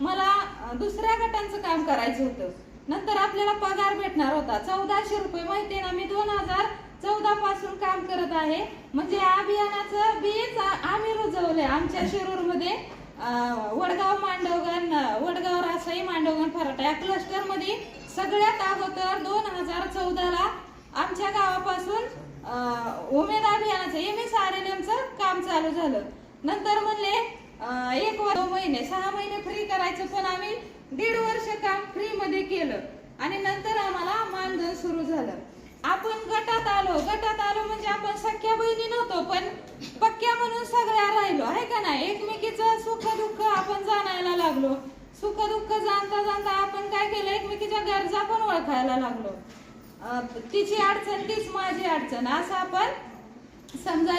मला दुसऱ्या गटांचं काम करायचं होतं. नंतर आपल्याला पगार भेटणार होता. चौदाशे रुपये माहितीये ना मी दोन हजार चौदा पासून काम करत आहे. म्हणजे या अभियानाचं बीज आम्ही रुजवलंय. आमच्या शिरूरमध्ये वडगाव मांडवगण वडगाव रासाई मांडवगण फराटा या क्लस्टरमध्ये सगळ्यात अगोदर दोन हजार चौदाला आमच्या गावापासून उमेद अभियानाचं एम एस आर एल काम चालू झालं. नंतर म्हणले एक व महिने सहा महिने फ्री करायचं पण आम्ही दीड वर्ष काम फ्री मध्ये केलं. आणि नंतर आम्हाला मानधन सुरू झालं. आपण गटात आलो. गटात आलो म्हणजे आपण सख्या बहिणी नव्हतो पण पक्क्या म्हणून सगळ्या राहिलो. आहे का नाही? एकमेकीचं सुख दुःख आपण जाणायला लागलो. सुख दुःख जाणता जाणता आपण काय केलं? एकमेकीच्या गरजा पण ओळखायला लागलो. तिची अडचण तीच माझी अडचण. असं आपण समजायला